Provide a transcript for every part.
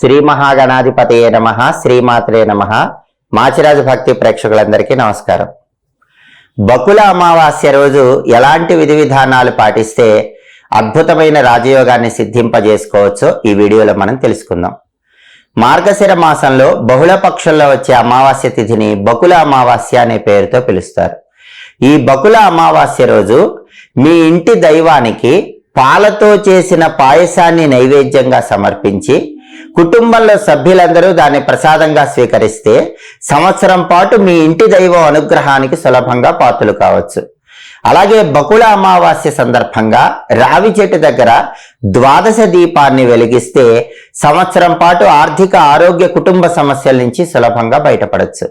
శ్రీ మహాగణాధిపతయే నమ శ్రీమాత్రే నమ. మాచిరాజు భక్తి ప్రేక్షకులందరికీ నమస్కారం. బకుల అమావాస్య రోజు ఎలాంటి విధి విధానాలు పాటిస్తే అద్భుతమైన రాజయోగాన్ని సిద్ధింపజేసుకోవచ్చో ఈ వీడియోలో మనం తెలుసుకుందాం. మార్గశిర మాసంలో బహుళ పక్షంలో వచ్చే అమావాస్య తిథిని బకుల అమావాస్య అనే పేరుతో పిలుస్తారు. ఈ బకుల అమావాస్య రోజు మీ ఇంటి దైవానికి పాలతో చేసిన పాయసాన్ని నైవేద్యంగా సమర్పించి కుటుంబంలో సభ్యులందరూ దాన్ని ప్రసాదంగా స్వీకరిస్తే సంవత్సరం పాటు మీ ఇంటి దైవం అనుగ్రహానికి సులభంగా పాత్రలు కావచ్చు. అలాగే బకుళ అమావాస్య సందర్భంగా రావి చెట్టు దగ్గర ద్వాదశ దీపాన్ని వెలిగిస్తే సంవత్సరం పాటు ఆర్థిక ఆరోగ్య కుటుంబ సమస్యల నుంచి సులభంగా బయటపడచ్చు.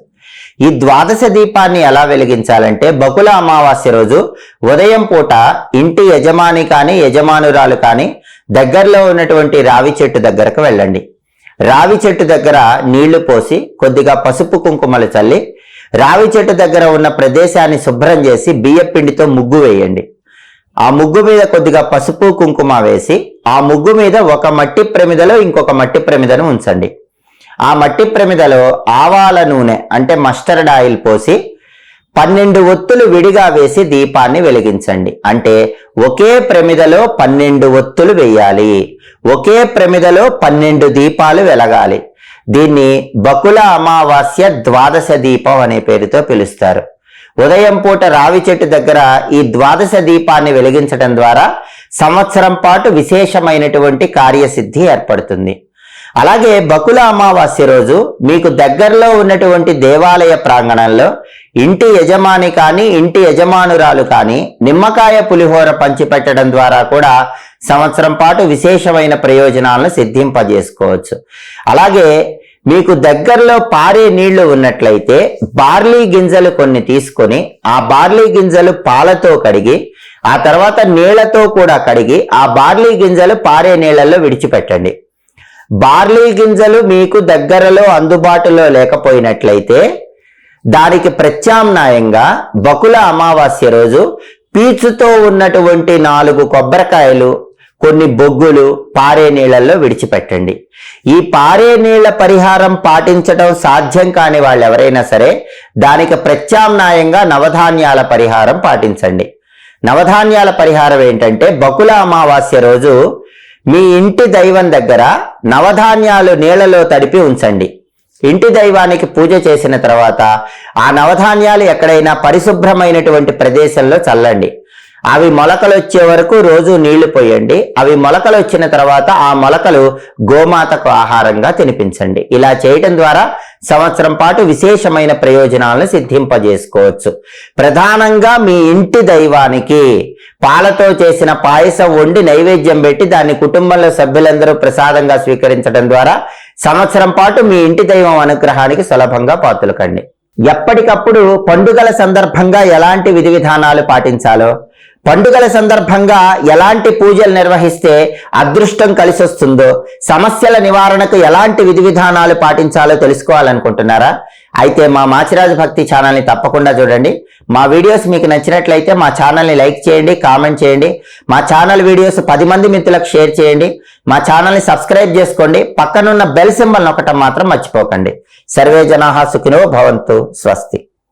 ఈ ద్వాదశ దీపాన్ని ఎలా వెలిగించాలంటే బకుల అమావాస్య రోజు ఉదయం పూట ఇంటి యజమాని కానీ యజమానురాలు కానీ దగ్గరలో ఉన్నటువంటి రావి చెట్టు దగ్గరకు వెళ్ళండి. రావి చెట్టు దగ్గర నీళ్ళు పోసి కొద్దిగా పసుపు కుంకుమలు చల్లి రావి చెట్టు దగ్గర ఉన్న ప్రదేశాన్ని శుభ్రం చేసి బియ్యపిండితో ముగ్గు వేయండి. ఆ ముగ్గు మీద కొద్దిగా పసుపు కుంకుమ వేసి ఆ ముగ్గు మీద ఒక మట్టి ప్రమిదలో ఇంకొక మట్టి ప్రమిదను ఉంచండి. ఆ మట్టి ప్రమిదలో ఆవాల నూనె అంటే మస్టర్డ్ ఆయిల్ పోసి పన్నెండు ఒత్తులు విడిగా వేసి దీపాన్ని వెలిగించండి. అంటే ఒకే ప్రమిదలో పన్నెండు ఒత్తులు వేయాలి. ఒకే ప్రమిదలో పన్నెండు దీపాలు వెలగాలి. దీన్ని బకుల అమావాస్య ద్వాదశ దీపం అనే పేరుతో పిలుస్తారు. ఉదయం పూట రావి చెట్టు దగ్గర ఈ ద్వాదశ దీపాన్ని వెలిగించడం ద్వారా సంవత్సరం పాటు విశేషమైనటువంటి కార్యసిద్ధి ఏర్పడుతుంది. అలాగే బకుల అమావాస్య రోజు మీకు దగ్గరలో ఉన్నటువంటి దేవాలయ ప్రాంగణంలో ఇంటి యజమాని కానీ ఇంటి యజమానురాలు కానీ నిమ్మకాయ పులిహోర పంచిపెట్టడం ద్వారా కూడా సంవత్సరం పాటు విశేషమైన ప్రయోజనాలను సిద్ధింపజేసుకోవచ్చు. అలాగే మీకు దగ్గరలో పారే నీళ్ళు ఉన్నట్లయితే బార్లీ గింజలు కొన్ని తీసుకొని ఆ బార్లీ గింజలు పాలతో కడిగి ఆ తర్వాత నీళ్ళతో కూడా కడిగి ఆ బార్లీ గింజలు పారే నీళ్ళలో విడిచిపెట్టండి. బార్లీ గింజలు మీకు దగ్గరలో అందుబాటులో లేకపోయినట్లయితే దానికి ప్రత్యామ్నాయంగా బకుల అమావాస్య రోజు పీచుతో ఉన్నటువంటి నాలుగు కొబ్బరికాయలు కొన్ని బొగ్గులు పారే నీళ్ళల్లో విడిచిపెట్టండి. ఈ పారే నీళ్ళ పరిహారం పాటించడం సాధ్యం కాని వాళ్ళు ఎవరైనా సరే దానికి ప్రత్యామ్నాయంగా నవధాన్యాల పరిహారం పాటించండి. నవధాన్యాల పరిహారం ఏంటంటే బకుల అమావాస్య రోజు మీ ఇంటి దైవం దగ్గర నవధాన్యాలు నీళ్ళలో తడిపి ఉంచండి. ఇంటి దైవానికి పూజ చేసిన తర్వాత ఆ నవధాన్యాలు ఎక్కడైనా పరిశుభ్రమైనటువంటి ప్రదేశంలో చల్లండి. అవి మొలకలు వచ్చే వరకు రోజు నీళ్ళు పోయండి. అవి మొలకలు వచ్చిన తర్వాత ఆ మొలకలు గోమాతకు ఆహారంగా తినిపించండి. ఇలా చేయటం ద్వారా సంవత్సరం పాటు విశేషమైన ప్రయోజనాలను సిద్ధింపజేసుకోవచ్చు. ప్రధానంగా మీ ఇంటి దైవానికి పాలతో చేసిన పాయసం వండి నైవేద్యం పెట్టి దాన్ని కుటుంబంలో సభ్యులందరూ ప్రసాదంగా స్వీకరించడం ద్వారా సంవత్సరం పాటు మీ ఇంటి దైవం అనుగ్రహానికి సులభంగా పాతులకండి ఎప్పటికప్పుడు పండుగల సందర్భంగా ఎలాంటి విధి విధానాలు పాటించాలో పండుగల సందర్భంగా ఎలాంటి పూజలు నిర్వహిస్తే అదృష్టం కలిసొస్తుందో సమస్యల నివారణకు ఎలాంటి విధి విధానాలు పాటించాలో తెలుసుకోవాలనుకుంటున్నారా? అయితే మా మాచిరాజు భక్తి ఛానల్ని తప్పకుండా చూడండి. మా వీడియోస్ మీకు నచ్చినట్లయితే మా ఛానల్ని లైక్ చేయండి కామెంట్ చేయండి. మా ఛానల్ వీడియోస్ పది మంది మిత్రులకు షేర్ చేయండి. మా ఛానల్ని సబ్స్క్రైబ్ చేసుకోండి. పక్కనున్న బెల్ సింబల్ నొక్కటం మాత్రం మర్చిపోకండి. సర్వే జనాహా సుఖినో భవంతు స్వస్తి.